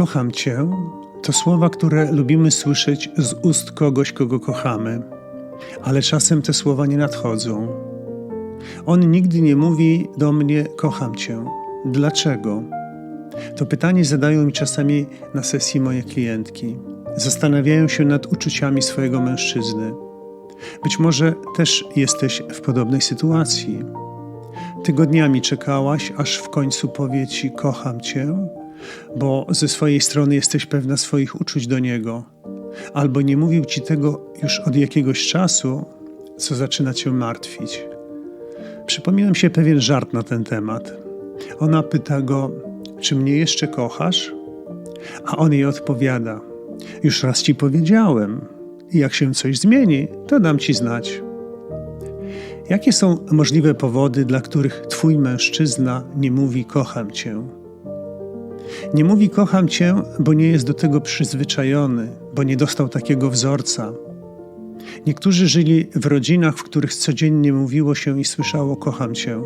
Kocham Cię to słowa, które lubimy słyszeć z ust kogoś, kogo kochamy, ale czasem te słowa nie nadchodzą. On nigdy nie mówi do mnie: Kocham Cię. Dlaczego? To pytanie zadają mi czasami na sesji moje klientki. Zastanawiają się nad uczuciami swojego mężczyzny. Być może też jesteś w podobnej sytuacji. Tygodniami czekałaś, aż w końcu powie ci: Kocham cię, bo ze swojej strony jesteś pewna swoich uczuć do niego, albo nie mówił ci tego już od jakiegoś czasu, co zaczyna cię martwić. Przypominam się pewien żart na ten temat. Ona pyta go: Czy mnie jeszcze kochasz? A on jej odpowiada: Już raz ci powiedziałem. Jak się coś zmieni, to dam ci znać. Jakie są możliwe powody, dla których Twój mężczyzna nie mówi kocham Cię? Nie mówi kocham Cię, bo nie jest do tego przyzwyczajony, bo nie dostał takiego wzorca. Niektórzy żyli w rodzinach, w których codziennie mówiło się i słyszało kocham Cię,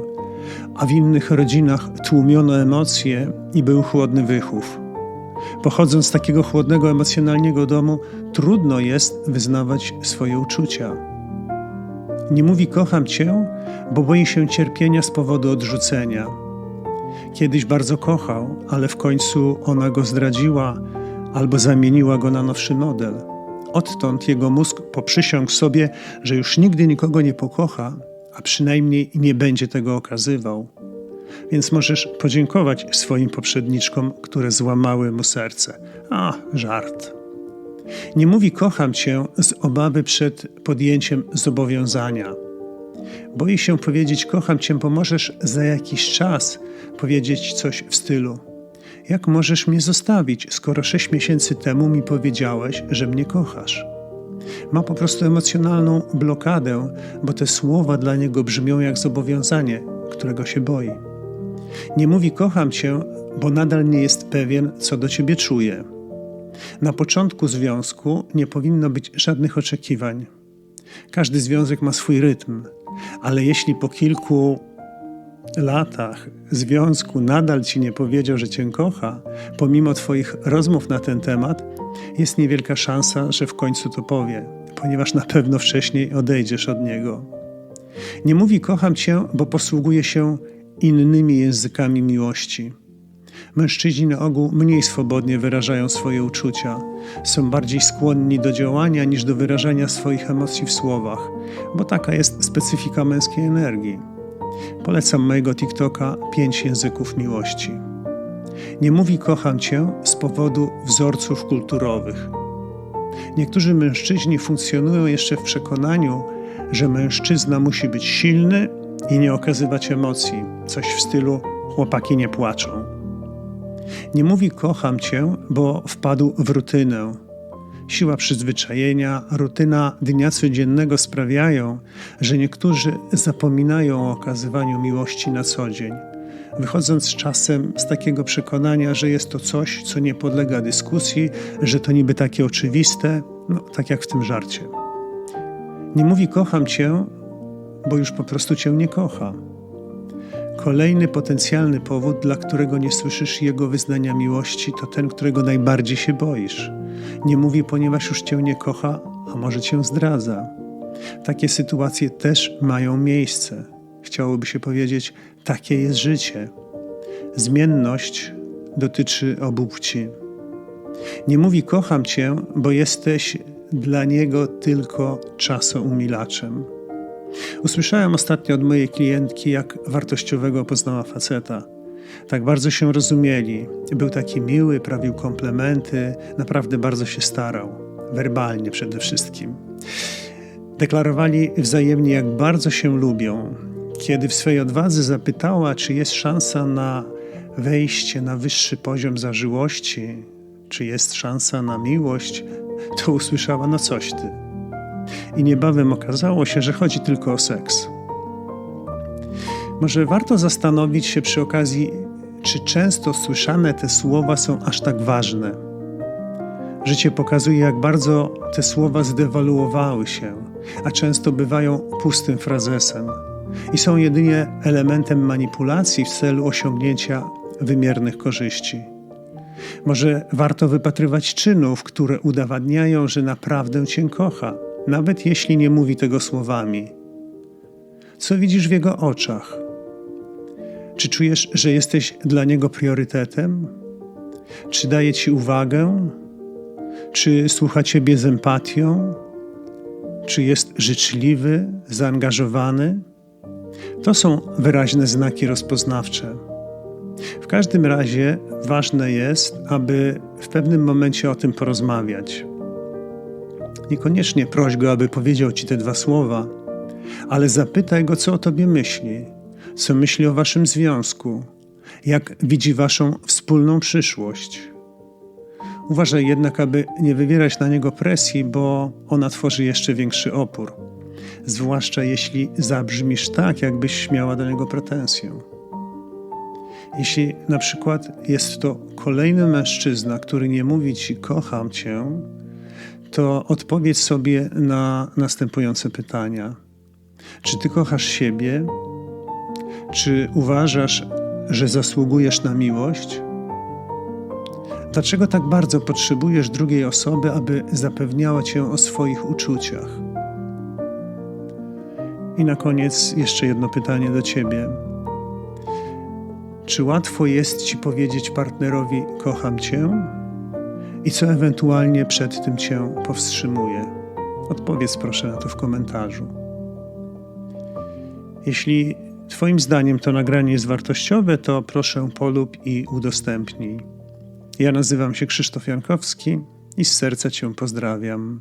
a w innych rodzinach tłumiono emocje i był chłodny wychów. Pochodząc z takiego chłodnego emocjonalnego domu, trudno jest wyznawać swoje uczucia. Nie mówi kocham cię, bo boi się cierpienia z powodu odrzucenia. Kiedyś bardzo kochał, ale w końcu ona go zdradziła albo zamieniła go na nowszy model. Odtąd jego mózg poprzysiągł sobie, że już nigdy nikogo nie pokocha, a przynajmniej nie będzie tego okazywał. Więc możesz podziękować swoim poprzedniczkom, które złamały mu serce. A, żart. Nie mówi kocham cię z obawy przed podjęciem zobowiązania. Boi się powiedzieć kocham cię, bo możesz za jakiś czas powiedzieć coś w stylu jak możesz mnie zostawić, skoro sześć miesięcy temu mi powiedziałeś, że mnie kochasz? Ma po prostu emocjonalną blokadę, bo te słowa dla niego brzmią jak zobowiązanie, którego się boi. Nie mówi kocham cię, bo nadal nie jest pewien, co do ciebie czuje. Na początku związku nie powinno być żadnych oczekiwań. Każdy związek ma swój rytm, ale jeśli po kilku latach związku nadal ci nie powiedział, że cię kocha, pomimo twoich rozmów na ten temat, jest niewielka szansa, że w końcu to powie, ponieważ na pewno wcześniej odejdziesz od niego. Nie mówi kocham cię, bo posługuje się innymi językami miłości. Mężczyźni na ogół mniej swobodnie wyrażają swoje uczucia, są bardziej skłonni do działania niż do wyrażania swoich emocji w słowach, bo taka jest specyfika męskiej energii. Polecam mojego TikToka Pięć języków miłości. Nie mówi kocham cię z powodu wzorców kulturowych. Niektórzy mężczyźni funkcjonują jeszcze w przekonaniu, że mężczyzna musi być silny i nie okazywać emocji, coś w stylu chłopaki nie płaczą. Nie mówi kocham cię, bo wpadł w rutynę. Siła przyzwyczajenia, rutyna dnia codziennego sprawiają, że niektórzy zapominają o okazywaniu miłości na co dzień, wychodząc czasem z takiego przekonania, że jest to coś, co nie podlega dyskusji, że to niby takie oczywiste, no tak jak w tym żarcie. Nie mówi kocham cię, bo już po prostu cię nie kocha. Kolejny potencjalny powód, dla którego nie słyszysz jego wyznania miłości, to ten, którego najbardziej się boisz. Nie mówi, ponieważ już cię nie kocha, a może cię zdradza. Takie sytuacje też mają miejsce. Chciałoby się powiedzieć, takie jest życie. Zmienność dotyczy obu płci. Nie mówi kocham cię, bo jesteś dla niego tylko czasoumilaczem. Usłyszałem ostatnio od mojej klientki, jak wartościowego poznała faceta. Tak bardzo się rozumieli. Był taki miły, prawił komplementy, naprawdę bardzo się starał. Werbalnie przede wszystkim. Deklarowali wzajemnie, jak bardzo się lubią. Kiedy w swej odwadze zapytała, czy jest szansa na wejście na wyższy poziom zażyłości, czy jest szansa na miłość, to usłyszała: No coś ty i niebawem okazało się, że chodzi tylko o seks. Może warto zastanowić się przy okazji, czy często słyszane te słowa są aż tak ważne. Życie pokazuje, jak bardzo te słowa zdewaluowały się, a często bywają pustym frazesem i są jedynie elementem manipulacji w celu osiągnięcia wymiernych korzyści. Może warto wypatrywać czynów, które udowadniają, że naprawdę Cię kocha, nawet jeśli nie mówi tego słowami. Co widzisz w Jego oczach? Czy czujesz, że jesteś dla Niego priorytetem? Czy daje Ci uwagę? Czy słucha Ciebie z empatią? Czy jest życzliwy, zaangażowany? To są wyraźne znaki rozpoznawcze. W każdym razie ważne jest, aby w pewnym momencie o tym porozmawiać. Niekoniecznie proś go, aby powiedział ci te dwa słowa, ale zapytaj go, co o tobie myśli, co myśli o waszym związku, jak widzi waszą wspólną przyszłość. Uważaj jednak, aby nie wywierać na niego presji, bo ona tworzy jeszcze większy opór, zwłaszcza jeśli zabrzmisz tak, jakbyś śmiała do niego pretensję. Jeśli na przykład jest to kolejny mężczyzna, który nie mówi ci kocham cię, to odpowiedz sobie na następujące pytania. Czy ty kochasz siebie? Czy uważasz, że zasługujesz na miłość? Dlaczego tak bardzo potrzebujesz drugiej osoby, aby zapewniała cię o swoich uczuciach? I na koniec jeszcze jedno pytanie do ciebie. Czy łatwo jest ci powiedzieć partnerowi: Kocham cię? I co ewentualnie przed tym cię powstrzymuje? Odpowiedz proszę na to w komentarzu. Jeśli Twoim zdaniem to nagranie jest wartościowe, to proszę polub i udostępnij. Ja nazywam się Krzysztof Jankowski i z serca Cię pozdrawiam.